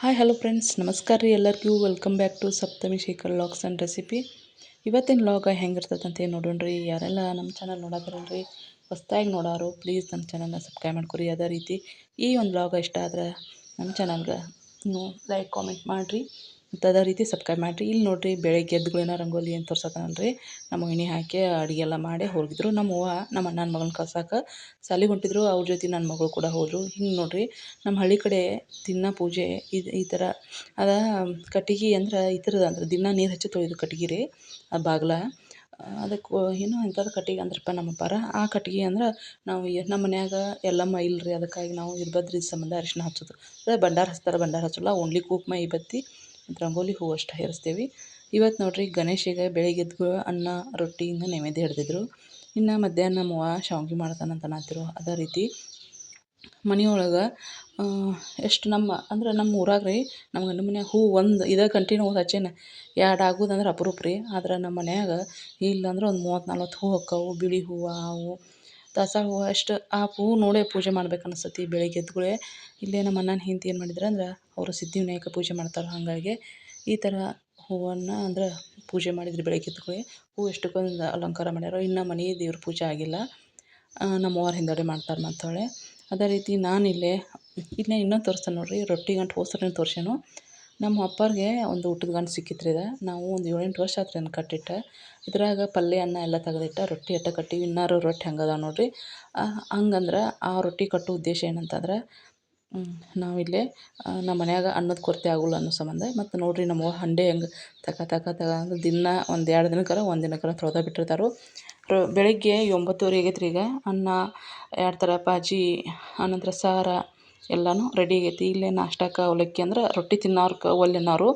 Hi, hello friends. ನಮಸ್ಕಾರ ರೀ ಎಲ್ಲರಿಗೂ. Welcome back to Saptami Shekhar logs and recipe. ಇವತ್ತಿನ ಲಾಗ ಹೆಂಗಿರ್ತದಂತೆ ನೋಡೋಣ ರೀ. ಯಾರೆಲ್ಲ ನಮ್ಮ ಚಾನಲ್ ನೋಡೋದ್ರಲ್ರಿ ಹೊಸ್ದಾಗಿ ನೋಡೋರು ಪ್ಲೀಸ್ ನಮ್ಮ ಚಾನಲ್ನ ಸಬ್ಸ್ಕ್ರೈಬ್ ಮಾಡ್ಕೊರಿ. ಅದೇ ರೀತಿ ಈ ಒಂದು ಲಾಗ ಇಷ್ಟ ಆದ್ರೆ ನಮ್ಮ ಚಾನಲ್ಗೆ ಲೈಕ್ ಕಾಮೆಂಟ್ ಮಾಡಿರಿ. ಅದೇ ರೀತಿ ಸಬ್ಸ್ಕ್ರೈಬ್ ಮಾಡಿರಿ. ಇಲ್ಲಿ ನೋಡಿರಿ ಬೆಳಗ್ಗೆ ಎದ್ದುಗಳೇನ ರಂಗೋಲಿ ಅಂತ ರೀ ನಮ್ಮ ಎಣ್ಣೆ ಹಾಕಿ ಅಡುಗೆ ಎಲ್ಲ ಮಾಡಿ ಹೋಗಿದ್ರು. ನಮ್ಮ ಅವ್ವ, ನಮ್ಮ ಅಣ್ಣನ ಮಗನ ಕಳ್ಸಕ್ಕೆ ಸಾಲಿಗೆ ಹೊಂಟಿದ್ರು. ಅವ್ರ ಜೊತೆ ನನ್ನ ಮಗಳು ಕೂಡ ಹೋದರು. ಹಿಂಗೆ ನೋಡಿರಿ, ನಮ್ಮ ಹಳ್ಳಿ ಕಡೆ ದಿನ ಪೂಜೆ ಇದು ಈ ಥರ ಅದ ಕಟ್ಟಿಗೆ ಅಂದ್ರೆ ಈ ಥರದ ಅಂದ್ರೆ ದಿನ ನೀರು ಹಚ್ಚಿ ತೊಳೆಯೋದು ಕಟ್ಟಿಗೆ ರೀ, ಆ ಬಾಗ್ಲ. ಅದಕ್ಕೆ ಏನು ಇಂಥದ್ದು ಕಟ್ಟಿಗೆ ಅಂದ್ರಪ್ಪ ನಮ್ಮ ಅಪ್ಪಾರ. ಆ ಕಟ್ಟಿಗೆ ಅಂದ್ರೆ ನಾವು ನಮ್ಮ ಮನ್ಯಾಗ ಎಲ್ಲಮ್ಮ ಇಲ್ರಿ. ಅದಕ್ಕಾಗಿ ನಾವು ಇರ್ಬದ್ರಿ ಸಂಬಂಧ ಅರಿಶಿನ ಹಚ್ಚೋದು. ಅದೇ ಭಂಡಾರ ಹಚ್ತಾರೆ, ಭಂಡಾರ ಹಚ್ಚಲ್ಲ. ಓನ್ಲಿ ಕುಕ್ಮ, ಈ ಬತ್ತಿ ರಂಗೋಲಿ ಹೂವು ಅಷ್ಟು ಹೇರಿಸ್ತೀವಿ. ಇವತ್ತು ನೋಡಿರಿ ಗಣೇಶಿಗೆ ಬೆಳಿಗ್ಗೆ ಎದ್ದು ಅನ್ನ ರೊಟ್ಟಿಯಿಂದ ನೈವೇದ್ಯ ಹಿಡ್ದಿದ್ರು. ಇನ್ನು ಮಧ್ಯಾಹ್ನ ನಮ್ಮವ್ವ ಶಾವ್ಗೆ ಮಾಡ್ತಾನಂತ ಅನ್ನತ್ತಿರು ಅದೇ ರೀತಿ ಮನೆಯೊಳಗೆ ಎಷ್ಟು ನಮ್ಮ, ಅಂದ್ರೆ ನಮ್ಮ ಊರಾಗ ರೀ ನಮ್ಮ ಗಂಡ ಮನ್ಯಾಗ ಹೂ ಒಂದು ಇದೇ ಕಂಟಿನ್ಯೂ ಹಚ್ಚೇನ ಎರಡು ಆಗೋದಂದ್ರೆ ಅಪರೂಪ ರೀ. ಆದ್ರೆ ನಮ್ಮ ಮನ್ಯಾಗ ಇಲ್ಲಂದ್ರೆ ಒಂದು ಮೂವತ್ತು ನಲ್ವತ್ತು ಹೂ ಹೊಕ್ಕವು, ಬಿಳಿ ಹೂವು, ಅವು ದಾಸವಾಳ ಹೂವು ಅಷ್ಟು ಆ ಹೂವು ನೋಡೇ ಪೂಜೆ ಮಾಡ್ಬೇಕು ಅನಿಸ್ತತಿ ಬೆಳಿಗ್ಗೆ ಎದ್ದುಗಳೇ ಇಲ್ಲೇ ನಮ್ಮ ಅಣ್ಣನ ಹೆಂಡತಿ ಏನು ಮಾಡಿದ್ರು ಅಂದ್ರೆ ಅವರು ಸಿದ್ಧಿವಿನಾಯಕ ಪೂಜೆ ಮಾಡ್ತಾರೆ ಹಾಗಾಗಿ ಈ ಥರ ಹೂವನ್ನು ಅಂದ್ರೆ ಪೂಜೆ ಮಾಡಿದ್ರು ಬೆಳಗ್ಗೆ ಎದ್ದುಗಳೇ ಹೂ ಎಷ್ಟಕ್ಕೊಂದು ಅಲಂಕಾರ ಮಾಡ್ಯಾರ ಇನ್ನು ಮನೆ ದೇವ್ರ ಪೂಜೆ ಆಗಿಲ್ಲ. ನಮ್ಮವ್ವಾರ ಹಿಂದಡೆ ಮಾಡ್ತಾರೆ ಮತ್ತೊಳೆ ಅದೇ ರೀತಿ ನಾನು ಇಲ್ಲೇ ಇನ್ನೊಂದು ತೋರಿಸ್ತೇನೆ ನೋಡಿರಿ ರೊಟ್ಟಿ ಗಂಟು ಹೋಸರನ್ನ ತೋರ್ಸ್ಯಾನು. ನಮ್ಮ ಅಪ್ಪರಿಗೆ ಒಂದು ಊಟದ ಗಂಟು ಸಿಕ್ಕಿತ್ರಿ ರೀ ಇದು. ನಾವು ಒಂದು ಏಳೆಂಟು ವರ್ಷ ಆತ್ರಿ ಅದನ್ನು ಕಟ್ಟಿಟ್ಟು. ಇದ್ರಾಗ ಪಲ್ಯ, ಅನ್ನ ಎಲ್ಲ ತೆಗ್ದಿಟ್ಟು. ರೊಟ್ಟಿ ಅಟ್ಟ ಕಟ್ಟಿವಿ. ಇನ್ನಾರು ರೊಟ್ಟಿ ಹಂಗದ ನೋಡಿರಿ. ಹಂಗಂದ್ರೆ ಆ ರೊಟ್ಟಿ ಕಟ್ಟೋ ಉದ್ದೇಶ ಏನಂತಂದ್ರೆ ನಾವಿಲ್ಲಿ ನಮ್ಮ ಮನ್ಯಾಗ ಅನ್ನದ ಕೊರತೆ ಆಗೋಲ್ಲ ಅನ್ನೋ ಸಂಬಂಧ. ಮತ್ತು ನೋಡಿರಿ ನಮ್ಮವ್ವ ಹಂಡೆ ಹೆಂಗೆ ತಕ ತಕ ತಕ ಅಂದ್ರೆ ದಿನ ಒಂದು ಎರಡು ದಿನಕ್ಕಾರ ಒಂದು ದಿನಕ್ಕಾರ ತೊಳ್ದ ಬಿಟ್ಟಿರ್ತಾರೆ. ರ, ಬೆಳಗ್ಗೆ ಒಂಬತ್ತುವರೆ ಆಗೈತೆ ರೀ ಈಗ. ಅನ್ನ, ಎರಡು ಥರ ಬಾಜಿ ಆನಂತರ ಸಾರು ಎಲ್ಲನೂ ರೆಡಿ ಆಗೈತಿ. ಇಲ್ಲೇ ನಾಷ್ಟಕ್ಕೆ ಅವಲಕ್ಕಿ ಅಂದ್ರೆ ರೊಟ್ಟಿ ತಿನ್ನೋರ್ಕ ಒಲ್ಲೆನವರು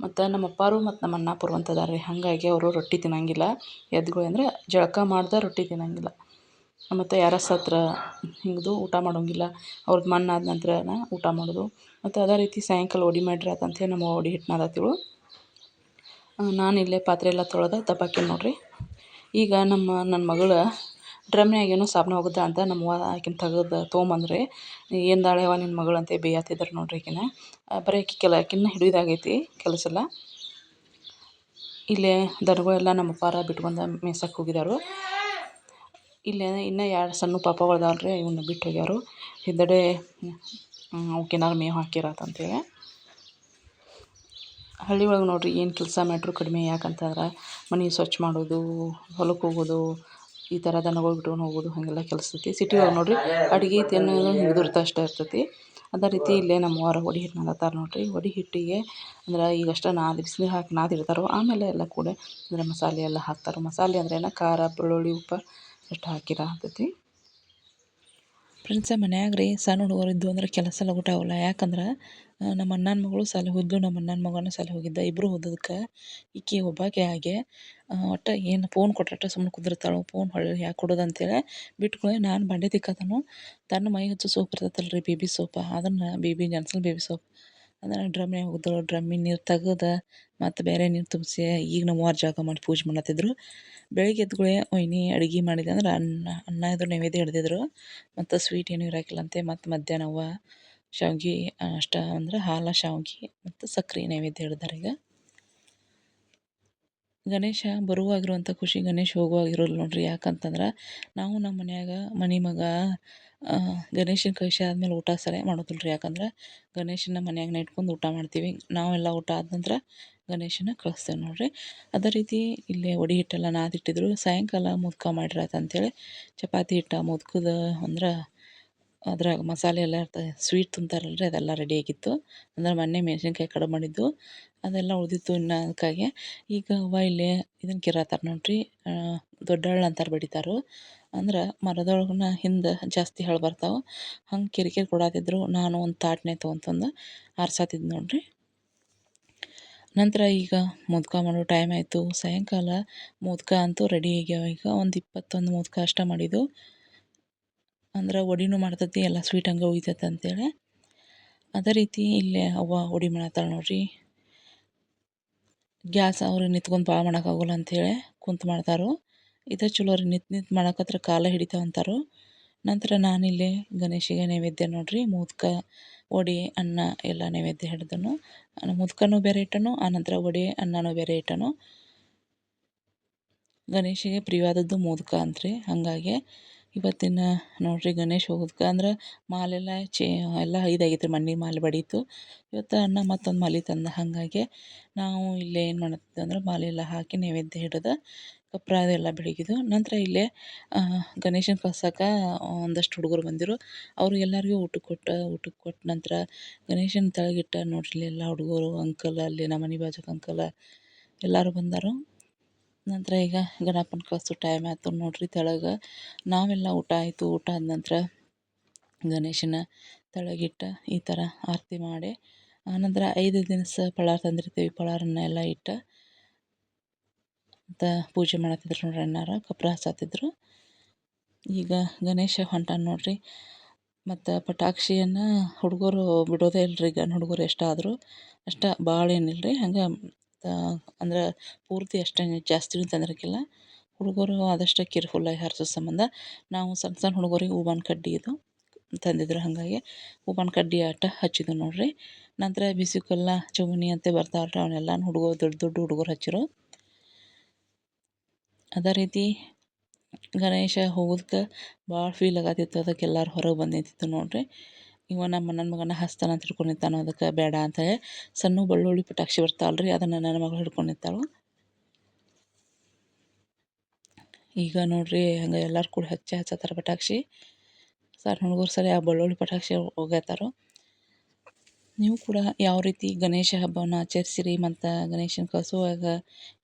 ಮತ್ತು ನಮ್ಮ ಅಪ್ಪಾರು ಮತ್ತು ನಮ್ಮ ಅಣ್ಣಾಪುರು ಅಂತ ಅದಾರ ರೀ ಹಾಗಾಗಿ ಅವರು ರೊಟ್ಟಿ ತಿನ್ನಂಗಿಲ್ಲ. ಎದ್ದುಗಳು ಅಂದ್ರೆ ಜಳಕ ಮಾಡ್ದೆ ರೊಟ್ಟಿ ತಿನ್ನಂಗಿಲ್ಲ. ಮತ್ತು ಯಾರ ಸತ್ರ ಹಿಂಗದು ಊಟ ಮಾಡೋಂಗಿಲ್ಲ. ಅವ್ರದ್ದು ಮಣ್ಣು ಆದ ನಂತರನ ಊಟ ಮಾಡೋದು. ಮತ್ತು ಅದೇ ರೀತಿ ಸಾಯಂಕಾಲ ಒಡಿ ಮಾಡಿರಿ ಆತಂತೇಳಿ ನಮ್ಮ ಒಡಿ ಹಿಟ್ಟು ನಾದತಿಳು ನಾನು ಇಲ್ಲೇ ಪಾತ್ರೆ ಎಲ್ಲ ತೊಳೆದ ತಪಾಕಿ ನೋಡಿರಿ. ಈಗ ನಮ್ಮ ನನ್ನ ಮಗಳು ಡ್ರಮ್ನ್ಯಾಗ ಏನೋ ಸಾಬೂನು ಹೋಗುತ್ತೆ ಅಂತ ನಮ್ಮವ್ವ ಆಕಿನ ತೆಗೆದು ತೊಗೊಂಬಂದ್ರಿ, ಏನು ದಾಳ್ಯವ್ವ ನಿನ್ನ ಮಗಳು ಅಂತ ಬೇಯತ್ತಿದ್ರು ನೋಡಿರಿ ಆಕಿನ. ಬರೀ ಆಕಿ ಕೆಲ ಆಕಿನ ಹಿಡಿಯೋದಾಗೈತಿ ಕೆಲಸ ಎಲ್ಲ. ಇಲ್ಲೇ ದನಗಳೆಲ್ಲ ನಮ್ಮ ಅಪ್ಪಾರ ಬಿಟ್ಕೊಂಡ ಮೇಯ್ಸಕ್ಕೆ ಹೋಗಿದ್ದಾರೆ ಇಲ್ಲೇ ಇನ್ನೂ ಎರಡು ಸಣ್ಣ ಪಾಪಗಳು ಅದಾವಲ್ಲ ರೀ ಇವನ್ನ ಬಿಟ್ಟು ಹೋಗ್ಯಾರು. ಹಿಂದಡೆ ಅವಕ್ಕೇನಾರು ಮೇವು ಹಾಕಿರತ್ತಂತೇಳಿ ಹಳ್ಳಿ ಒಳಗೆ ನೋಡಿರಿ ಏನು ಕೆಲಸ ಮಾಡ್ರು ಕಡಿಮೆ ಯಾಕಂತಂದ್ರೆ ಮನೆ ಸ್ವಚ್ಛ ಮಾಡೋದು ಹೊಲಕ್ಕೆ ಹೋಗೋದು ಈ ಥರ ದನಗಳು ಬಿಟ್ಕೊಂಡು ಹೋಗೋದು ಹಾಗೆಲ್ಲ ಕೆಲಸ ಇರ್ತೈತಿ. ಸಿಟಿ ನೋಡಿರಿ, ಅಡ್ಗೆ ತಿನ್ನೋದು ಹಿಂಗೆ ಅಷ್ಟೇ ಇರ್ತೈತಿ. ಅದೇ ರೀತಿ ಇಲ್ಲೇ ನಮ್ಮವ್ವಾರ ವಡಿ ಹಿಟ್ಟು ನಾದತ್ತಾರ ನೋಡಿರಿ. ವಡೆ ಹಿಟ್ಟಿಗೆ ಅಂದ್ರೆ ಈಗಷ್ಟೇ ನಾದಿ ಬಿಸಿನೀರು ಹಾಕಿ ನಾದಿರ್ತಾರೆ ಆಮೇಲೆ ಎಲ್ಲ ಕೂಡ ಅಂದರೆ ಮಸಾಲೆ ಎಲ್ಲ ಹಾಕ್ತಾರೆ. ಮಸಾಲೆ ಅಂದ್ರೆ ಏನು? ಖಾರ, ಬೆಳ್ಳುಳ್ಳಿ, ಉಪ್ಪು, ಅಷ್ಟು ಹಾಕಿರ ಆಗ್ತೈತಿ ಫ್ರೆಂಡ್ಸ, ಮನ್ಯಾಗ ರೀ ಸಣ್ಣ ಹುಡುಗರು ಇದ್ದು ಅಂದ್ರೆ ಕೆಲಸ ಎಲ್ಲ ಅವಲ್ಲ ಯಾಕಂದ್ರೆ ನಮ್ಮ ಅಣ್ಣನ ಮಗಳು ಸಾಲಿ ಹೋದ್ಲು, ನಮ್ಮ ಅಣ್ಣನ ಮಗನೂ ಸಾಲಿ ಹೋಗಿದ್ದ. ಇಬ್ಬರು ಓದೋದಕ್ಕೆ ಈಕಿ ಒಬ್ಬಾಕೆ ಹಾಗೆ ಒಟ್ಟು ಏನು ಫೋನ್ ಕೊಟ್ರಟ್ಟ ಸುಮ್ಮನೆ ಕುದಿರ್ತಾಳು ಫೋನ್ ಹೊಳ್ಳಿ ಯಾಕೆ ಕೊಡೋದು ಅಂತೇಳಿ ಬಿಟ್ಕೊಳ್ಳಿ ನಾನು ಬಂಡೆ ತಿಕ್ಕತನು, ತನ್ನ ಮೈ ಹಚ್ಚು ಸೋಪ್ ಇರ್ತೈತಲ್ಲ ರೀ ಬೇಬಿ ಸೋಪ ಅದನ್ನು ಬೇಬಿ ಜನ್ಸಲ್ ಬೇಬಿ ಸೋಪ್ ಅದನ್ನು ಡ್ರಮ್ನ್ಯಾಗ ಹೋಗ್ದಳು. ಡ್ರಮ್ಮಿನ ನೀರು ತೆಗೆದು ಮತ್ತು ಬೇರೆ ನೀರು ತುಂಬಿಸಿ ಈಗ ನಮ್ಮ ಅವ್ವಾರು ಜಳಕ ಮಾಡಿ ಪೂಜೆ ಮಾಡತ್ತಿದ್ರು ಬೆಳಿಗ್ಗೆ ಎದ್ದುಗಳೇ ಒಯ್ನಿ ಅಡುಗೆ ಮಾಡಿದೆ ಅಂದ್ರೆ ಅನ್ನ ಅನ್ನ ಇದ್ರ ನೈವೇದ್ಯ ಹಿಡ್ದಿದ್ರು ಮತ್ತು ಸ್ವೀಟ್ ಏನೂ ಇರಾಕಿಲ್ಲಂತೆ ಮತ್ತು ಮಧ್ಯಾಹ್ನ ಅವ್ವ ಶಾವ್ಗೆ ಅಷ್ಟ ಅಂದ್ರೆ ಹಾಲು, ಶಾವ್ಗೆ, ಮತ್ತು ಸಕ್ರೆ ನೈವೇದ್ಯ ಹಿಡ್ದಾರ ಈಗ. ಗಣೇಶ ಬರುವಾಗಿರುವಂಥ ಖುಷಿ ಗಣೇಶ ಹೋಗುವಾಗ ಇರೋಲ್ಲ ನೋಡಿರಿ. ಯಾಕಂತಂದ್ರೆ ನಾವು ನಮ್ಮ ಮನ್ಯಾಗ ಮನೆ ಮಗ ಗಣೇಶನ ಕಳಿಸಿ ಆದಮೇಲೆ ಊಟ ಸರಿಯಾಗಿ ಮಾಡೋದಿಲ್ಲ ರೀ ಯಾಕಂದ್ರೆ ಗಣೇಶನ ಮನ್ಯಾಗನೇ ಇಟ್ಕೊಂಡು ಊಟ ಮಾಡ್ತೀವಿ. ನಾವೆಲ್ಲ ಊಟ ಆದ ನಂತರ ಗಣೇಶನ ಕಳಿಸ್ತೇವೆ ನೋಡಿರಿ. ಅದೇ ರೀತಿ ಇಲ್ಲೇ ಒಡಿ ಹಿಟ್ಟೆಲ್ಲ ನಾದಿಟ್ಟಿದ್ರು. ಸಾಯಂಕಾಲ ಮುದ್ಕ ಮಾಡಿರಾತ ಅಂಥೇಳಿ ಚಪಾತಿ ಹಿಟ್ಟು ಮುದ್ಕದ ಅಂದ್ರೆ ಅದ್ರಾಗ ಮಸಾಲೆ ಎಲ್ಲ ಇರ್ತದೆ ಸ್ವೀಟ್ ತುಂಬ್ತಾರಲ್ರಿ ಅದೆಲ್ಲ ರೆಡಿ ಆಗಿತ್ತು. ಅಂದ್ರೆ ಮೊನ್ನೆ ಮೆಣಸಿನ್ಕಾಯಿ ಕಡುಬು ಮಾಡಿದ್ದು. ಅದೆಲ್ಲ ಉಳಿದಿತ್ತು ಇನ್ನು ಅದಕ್ಕಾಗಿ. ಈಗ ಅವ್ವ ಇಲ್ಲಿ ಇದನ್ನು ಕೆರತಾರ ನೋಡಿರಿ ದೊಡ್ಡ ಹಳ್ಳ ಅಂತಾರೆ ಬಡಿತಾರು ಅಂದ್ರೆ ಮರದೊಳಗನ ಹಿಂದೆ ಜಾಸ್ತಿ ಹಳ್ಳು ಬರ್ತಾವೆ. ಹಂಗೆ ಕಿರಿಕಿರಿ ಕೆರಿ ಕೊಡಾತಿದ್ರು. ನಾನು ಒಂದು ತಾಟ್ನೆ ತೊಗೊಂತಂದು ಆರ್ಸಾತಿದ್ದು ನೋಡಿರಿ. ನಂತರ ಈಗ ಮೋದಕ ಮಾಡೋ ಟೈಮ್ ಆಯಿತು. ಸಾಯಂಕಾಲ ಮೋದಕ ಅಂತೂ ರೆಡಿ ಆಗ್ಯಾವ ಈಗ. ಒಂದು ಇಪ್ಪತ್ತೊಂದು ಮೋದಕ ಅಷ್ಟೇ ಮಾಡಿದ್ದು. ಅಂದ್ರೆ ಒಡಿನು ಮಾಡ್ತತಿ, ಎಲ್ಲ ಸ್ವೀಟ್ ಹಂಗೆ ಉಳಿತೈತೆ ಅಂತೇಳಿ. ಅದೇ ರೀತಿ ಇಲ್ಲೇ ಅವ್ವ ವಡಿ ಮಾಡತ್ತಾಳೆ ನೋಡ್ರಿ. ಗ್ಯಾಸ್ ಅವ್ರು ನಿಂತ್ಕೊಂಡು ಭಾಳ ಮಾಡೋಕ್ಕಾಗಲ್ಲ ಅಂಥೇಳಿ ಕುಂತು ಮಾಡ್ತಾರು. ಇದೇ ಚಲೋ ರೀ ನಿಂತು ನಿಂತು ಮಾಡಕತ್ರ ಕಾಲ ಹಿಡಿತಾವ ಅಂತಾರೋ. ನಂತರ ನಾನಿಲ್ಲಿ ಗಣೇಶಿಗೆ ನೈವೇದ್ಯ ನೋಡ್ರಿ, ಮುದ್ಕ ಒಡಿ ಅನ್ನ ಎಲ್ಲ ನೈವೇದ್ಯ ಹಿಡ್ದನು. ಮುದ್ಕನೂ ಬೇರೆ ಇಟ್ಟನು ಆನಂತರ ಒಡಿ ಅನ್ನನೂ ಬೇರೆ ಇಟ್ಟನು. ಗಣೇಶಿಗೆ ಪ್ರಿಯವಾದದ್ದು ಮೋದಕ ಅಂತ್ರಿ, ಹಾಗಾಗಿ ಇವತ್ತಿನ ನೋಡಿರಿ ಗಣೇಶ ಹೋಗೋದಕ್ಕೆ ಅಂದ್ರೆ ಮಾಲೆಲ್ಲ ಚೇ, ಎಲ್ಲ ಇದಾಗಿತ್ತು ರೀ ಮಣ್ಣಿನ ಮಾಲೆ ಬಡೀತು. ಇವತ್ತು ಅಣ್ಣ ಮತ್ತೊಂದು ಮಾಲೆ ತಂದ. ಹಾಗಾಗಿ ನಾವು ಇಲ್ಲೇ ಏನು ಮಾಡತ್ತಿದ್ದೆ ಅಂದ್ರೆ ಮಾಲೆ ಎಲ್ಲ ಹಾಕಿ ನೈವೇದ್ಯ ಹಿಡಿದು ಕಪ್ರ ಅದೆಲ್ಲ ಬೆಳಗಿದು ನಂತರ ಇಲ್ಲೇ ಗಣೇಶನ ಕಳ್ಸೋಕೆ ಒಂದಷ್ಟು ಹುಡುಗರು ಬಂದಿರು. ಅವರು ಎಲ್ಲರಿಗೂ ಊಟಕ್ಕೆ ಕೊಟ್ಟು ಊಟಕ್ಕೆ ಕೊಟ್ಟ ನಂತರ ಗಣೇಶನ ತಳಗಿಟ್ಟ ನೋಡ್ರಿ ಎಲ್ಲ ಹುಡುಗರು, ಅಂಕಲ್ ಅಲ್ಲಿ ನಮ್ಮ ಮನೆ ಬಾಜುಕ ಅಂಕಲ್ ಎಲ್ಲರೂ ಬಂದರು. ನಂತರ ಈಗ ಗಣಪನ ಕಳಿಸೋ ಟೈಮ್ ಆಯ್ತು ನೋಡಿರಿ ತೆಳಗೆ. ನಾವೆಲ್ಲ ಊಟ ಆಯಿತು, ಊಟ ಆದ ನಂತರ ಗಣೇಶನ ತೆಳಗಿಟ್ಟು ಈ ಥರ ಆರತಿ ಮಾಡಿ ಆನಂತರ ಐದು ದಿನಸ ಪಳಾರ ತಂದಿರ್ತೀವಿ ಫಳಾರನ್ನ ಎಲ್ಲ ಇಟ್ಟು ಮತ್ತು ಪೂಜೆ ಮಾಡತ್ತಿದ್ರು ನೋಡ್ರಿ ಅಣ್ಣಾರ, ಕಪ್ರ ಹಚ್ಚಾತಿದ್ರು ಈಗ ಗಣೇಶ ಹೊಂಟ ನೋಡ್ರಿ, ಮತ್ತು ಪಟಾಕ್ಷಿಯನ್ನು ಹುಡುಗರು ಬಿಡೋದೇ ಇಲ್ಲರಿ ಗಂಡು ಹುಡುಗರು ಎಷ್ಟಾದರೂ, ಅಷ್ಟೇ ಭಾಳ ಏನಿಲ್ಲ ರೀ ಹಂಗೆ ಅಂದ್ರೆ ಪೂರ್ತಿ ಅಷ್ಟೇನು ಜಾಸ್ತಿನೂ ತಂದಿರಕ್ಕಿಲ್ಲ ಹುಡುಗರು ಆದಷ್ಟು ಕೇರ್ಫುಲ್ಲಾಗಿ ಹಾರಿಸೋ ಸಂಬಂಧ. ನಾವು ಸಣ್ಣ ಸಣ್ಣ ಹುಡುಗರಿಗೆ ಹೂವನ್ ಕಡ್ಡಿ ಇದು ತಂದಿದ್ರು ಹಾಗಾಗಿ. ಹೂವಿನ ಕಡ್ಡಿ ಆಟ ಹಚ್ಚಿದ್ವು ನೋಡಿರಿ. ನಂತರ ಬಿಸಿಕಲ್ಲ ಚೌಮನಿ ಅಂತ ಬರ್ತಾವಲ್ಲ ರೀ ಅವನ್ನೆಲ್ಲನೂ ಹುಡುಗರು, ದೊಡ್ಡ ದೊಡ್ಡ ಹುಡುಗರು ಹಚ್ಚಿರು. ಅದೇ ರೀತಿ ಗಣೇಶ ಹೋಗೋದಕ್ಕೆ ಭಾಳ ಫೀಲ್ ಆಗತ್ತಿತ್ತು. ಅದಕ್ಕೆ ಎಲ್ಲರೂ ಹೊರಗೆ ಬಂದು ನೋಡಿರಿ. ಇವ ನಮ್ಮ ನನ್ನ ಮಗನ ಹಸ್ತನ ಅಂತ ಹಿಡ್ಕೊಂಡಿರ್ತಾನೆ, ಅದಕ್ಕೆ ಬೇಡ ಅಂತ ಸಣ್ಣ ಬಳ್ಳುಳ್ಳಿ ಪಟಾಕ್ಷಿ ಬರ್ತಾವಲ್ಲ ರೀ ಅದನ್ನು ನನ್ನ ಮಗಳು ಹಿಡ್ಕೊಂಡಿರ್ತಾಳೆ. ಈಗ ನೋಡ್ರಿ ಹಂಗೆ ಎಲ್ಲರೂ ಕೂಡ ಹಚ್ಚಿ ಹಚ್ಚತ್ತಾರ ಪಟಾಕ್ಷಿ. ಸರ್ ಹುಡುಗರು ಸರಿ ಆ ಬಳ್ಳುಳ್ಳಿ ಪಟಾಕ್ಷಿ ಹೋಗ್ಯತ್ತಾರೋ ನೀವು ಕೂಡ ಯಾವ ರೀತಿ ಗಣೇಶ ಹಬ್ಬವನ್ನು ಆಚರಿಸಿರಿ ಮತ್ತು ಗಣೇಶನ ಕಳಿಸುವಾಗ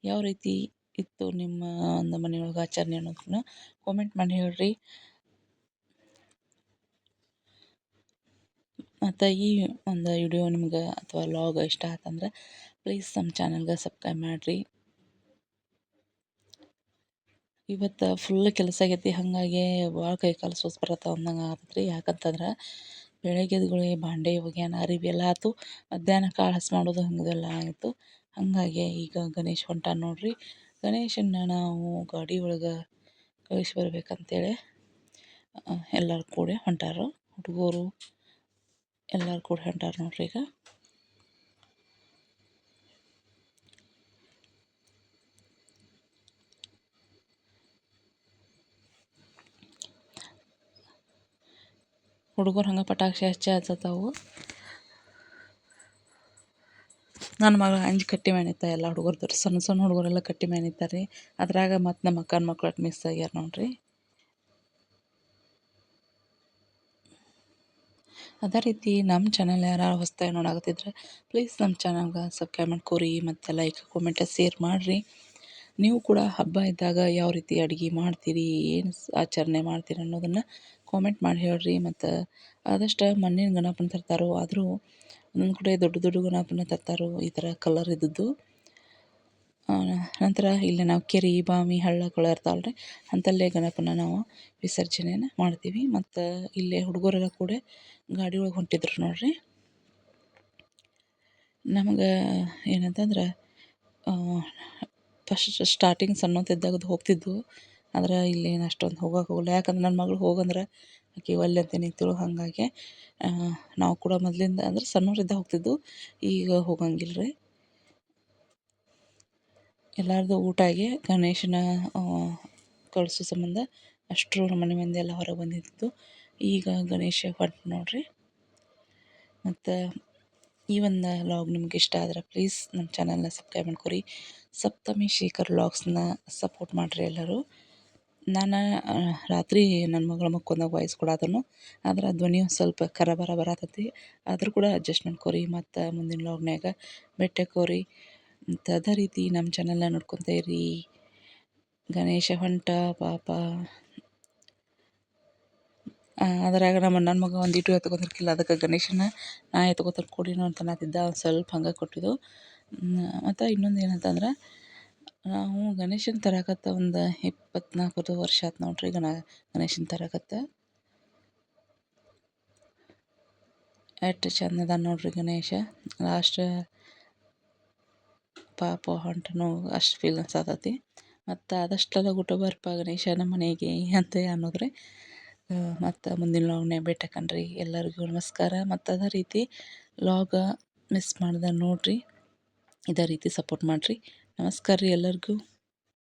ಯಾವ ರೀತಿ ಇತ್ತು ನಿಮ್ಮ ಒಂದು ಮನೆಯೊಳಗೆ ಆಚರಣೆ ಅನ್ನೋದನ್ನ ಕಾಮೆಂಟ್ ಮಾಡಿ ಹೇಳ್ರಿ. ಮತ್ತು ಈ ಒಂದು ವಿಡಿಯೋ ನಿಮ್ಗೆ ಅಥವಾ ಲಾಗ್ ಇಷ್ಟ ಆತಂದ್ರೆ ಪ್ಲೀಸ್ ನಮ್ಮ ಚಾನಲ್ಗೆ ಸಬ್ಸ್ಕ್ರೈಬ್ ಮಾಡಿರಿ. ಇವತ್ತು ಫುಲ್ ಕೆಲಸ ಆಗೈತಿ, ಹಾಗಾಗಿ ಭಾಳ ಕೈ ಕಾಲು ಸೋಸ್ ಬರತ್ತೆ ಅಂದಂಗೆ ಆಗತ್ತೆ ರೀ ಯಾಕಂತಂದ್ರೆ ಬೆಳಗ್ಗೆ ಎದ್ಗುಳೆ ಬಾಂಡೆ ಒಗ್ಯಾನ ಅರಿವಿ ಎಲ್ಲ ಆಯ್ತು ಮಧ್ಯಾಹ್ನ ಕಾಳು ಹಸ್ ಮಾಡೋದು ಹಂಗೆಲ್ಲ ಆಯಿತು. ಹಾಗಾಗಿ ಈಗ ಗಣೇಶ ಹೊಂಟ ನೋಡಿರಿ. ಗಣೇಶನ್ನ ನಾವು ಗಾಡಿ ಒಳಗೆ ಕಳಿಸಿ ಬರ್ಬೇಕಂತೇಳಿ ಎಲ್ಲರೂ ಕೂಡಿ ಹೊಂಟಾರು. ಹುಡುಗರು ಎಲ್ಲರೂ ಕೂಡ ಹೊಂಟಾರ ನೋಡ್ರಿ ಈಗ. ಹುಡುಗರು ಹಂಗೆ ಪಟಾಕ್ಷಿ ಹಚ್ಚಿ ಹಚ್ಚತ್ತಾವು. ನನ್ನ ಮಗಳು ಅಂಜು ಕಟ್ಟಿ ಮ್ಯಾನಿತ್ತ ಎಲ್ಲ ಹುಡುಗರು ಸಣ್ಣ ಸಣ್ಣ ಹುಡುಗರೆಲ್ಲ ಕಟ್ಟಿ ಮ್ಯಾನಿತ್ತಾರೆ ರೀ ಅದ್ರಾಗ ಮತ್ತು ನಮ್ಮ ಅಕ್ಕನ ಮಕ್ಳು ಮಿಸ್ ಆಗ್ಯಾರ ನೋಡ್ರಿ. ಅದೇ ರೀತಿ ನಮ್ಮ ಚಾನಲ್ ಯಾರು ಹೊಸ್ದಾಗಿ ನೋಡಾಕತ್ತಿದ್ರೆ ಪ್ಲೀಸ್ ನಮ್ಮ ಚಾನಲ್ಗೆ ಸಬ್ಸ್ಕ್ರೈಬ್ ಮಾಡ್ಕೊರಿ, ಮತ್ತು ಲೈಕ್ ಕಾಮೆಂಟ್ ಶೇರ್ ಮಾಡಿರಿ. ನೀವು ಕೂಡ ಹಬ್ಬ ಇದ್ದಾಗ ಯಾವ ರೀತಿ ಅಡುಗೆ ಮಾಡ್ತೀರಿ, ಏನು ಆಚರಣೆ ಮಾಡ್ತೀರಿ ಅನ್ನೋದನ್ನು ಕಾಮೆಂಟ್ ಮಾಡಿ ಹೇಳ್ರಿ. ಮತ್ತು ಆದಷ್ಟು ಮಣ್ಣಿನ ಗಣಪನ ತರ್ತಾರೋ, ಆದರೂ ಒಂದೊಂದು ಕಡೆ ದೊಡ್ಡ ದೊಡ್ಡ ಗಣಪನ ತರ್ತಾರೋ, ಈ ಥರ ಕಲರ್ ಇದ್ದದ್ದು. ನಂತರ ಇಲ್ಲಿ ನಾವು ಕೆರೆ, ಬಾವಿ ಹಳ್ಳ ಕೊಳ ಇರ್ತಾವಲ್ಲ ರೀ ಅಂಥಲ್ಲೇ ಗಣಪನ ನಾವು ವಿಸರ್ಜನೆಯನ್ನು ಮಾಡ್ತೀವಿ. ಮತ್ತು ಇಲ್ಲೇ ಹುಡುಗರೆಲ್ಲ ಕೂಡ ಗಾಡಿ ಒಳಗೆ ಹೊಂಟಿದ್ರು ನೋಡ್ರಿ. ನಮಗೆ ಏನಂತಂದ್ರೆ ಫಸ್ಟ್ ಸ್ಟಾರ್ಟಿಂಗ್ ಸಣ್ಣಂತಿದ್ದಾಗ ಹೋಗ್ತಿದ್ದು ಆದ್ರೆ ಇಲ್ಲೇನು ಅಷ್ಟೊಂದು ಹೋಗೋಕೆ ಹೋಗಲ್ಲ ಯಾಕಂದ್ರೆ ನನ್ನ ಮಗಳು ಹೋಗಂದ್ರೆ, ಆಕೆ ಒಲ್ಲೆ ಅಂತ ನಿಂತಳು ಹಾಗಾಗಿ. ನಾವು ಕೂಡ ಮೊದಲಿಂದ ಅಂದ್ರೆ ಸಣ್ಣವರಿದ್ದ ಹೋಗ್ತಿದ್ದು ಈಗ ಹೋಗಂಗಿಲ್ಲ ರೀ ಎಲ್ಲರದು ಊಟ ಆಗಿ ಗಣೇಶನ ಕಳಿಸೋ ಸಂಬಂಧ ಅಷ್ಟರು ನಮ್ಮ ಮನೆ ಮಂದಿ ಎಲ್ಲ ಹೊರಗೆ ಬಂದಿದ್ದು. ಈಗ ಗಣೇಶ ಹೊಂಟ ನೋಡಿರಿ. ಮತ್ತು ಈ ಒಂದು ಲಾಗ್ ನಿಮ್ಗೆ ಇಷ್ಟ ಆದ್ರೆ ಪ್ಲೀಸ್ ನಮ್ಮ ಚಾನಲ್ನ ಸಬ್ಸ್ಕ್ರೈಬ್ ಮಾಡ್ಕೊರಿ. ಸಪ್ತಮಿ ಶೇಖರ್ ಲಾಗ್ಸ್ನ ಸಪೋರ್ಟ್ ಮಾಡಿರಿ ಎಲ್ಲರೂ. ನಾನು ರಾತ್ರಿ ನನ್ನ ಮಗಳ ಮಕ್ಕೊಂದಾಗ ವಾಯ್ಸ್ ಕೊಡಾದನು ಆದ್ರೆ ಧ್ವನಿ ಸ್ವಲ್ಪ ಕರಬರ ಬರ ಬರತೈತಿ. ಆದರೂ ಕೂಡ ಅಡ್ಜಸ್ಟ್ ಮಾಡ್ಕೊರಿ. ಮತ್ತು ಮುಂದಿನ ಲಾಗ್ನ್ಯಾಗ ಭೇಟಿ ಆಕೋರಿ ಮತ್ತು ಅದೇ ರೀತಿ ನಮ್ಮ ಚಾನಲ್ನ ನೋಡ್ಕೊತಾ ಇರಿ. ಗಣೇಶ ಹೊಂಟ ಪಾಪ. ಅದ್ರಾಗ ನಮ್ಮ ನನ್ನ ಮಗ ಒಂದು ಇಟ್ಟು ಎತ್ಕೊತಿರ್ಕಿಲ್ಲ ಅದಕ್ಕೆ ಗಣೇಶನ ನಾ ಎತ್ಕೊತಾರೆ ಕೊಡಿನು ಅಂತ ಅನ್ನತ್ತಿದ್ದ ಒಂದು ಸ್ವಲ್ಪ ಹಂಗೆ ಕೊಟ್ಟಿದ್ದು. ಮತ್ತು ಇನ್ನೊಂದು ಏನಂತಂದ್ರೆ, ನಾವು ಗಣೇಶನ ತರಕತ್ತ ಒಂದು ಇಪ್ಪತ್ನಾಲ್ಕು ವರ್ಷ ಆಯ್ತು ನೋಡ್ರಿ ಗಣ, ಗಣೇಶನ ತರಕತ್ತ. ಎಷ್ಟು ಚಂದ ಅದ ನೋಡ್ರಿ ಗಣೇಶ, ಲಾಸ್ಟ್ ಪಾಪ ಹೊಂಟನು ಅಷ್ಟು ಫೀಲ್ ಅನ್ಸತೈತಿ ಮತ್ತು ಆದಷ್ಟೆಲ್ಲ ಊಟ ಬರ್ಪ ಗಣೇಶನ ಮನೆಗೆ ಅಂತ ಅನ್ನೋದ್ರಿ. ಮತ್ತು ಮುಂದಿನ ಲಾಗ್ನ್ಯಾಗ ಭೇಟಿಯಾಕನ್ರಿ ಎಲ್ಲರಿಗೂ ನಮಸ್ಕಾರ. ಮತ್ತು ಅದೇ ರೀತಿ ಲಾಗ ಮಿಸ್ ಮಾಡ್ದೆ ನೋಡಿರಿ. ಇದೇ ರೀತಿ ಸಪೋರ್ಟ್ ಮಾಡಿರಿ. ನಮಸ್ಕಾರ ರೀ ಎಲ್ಲರಿಗೂ.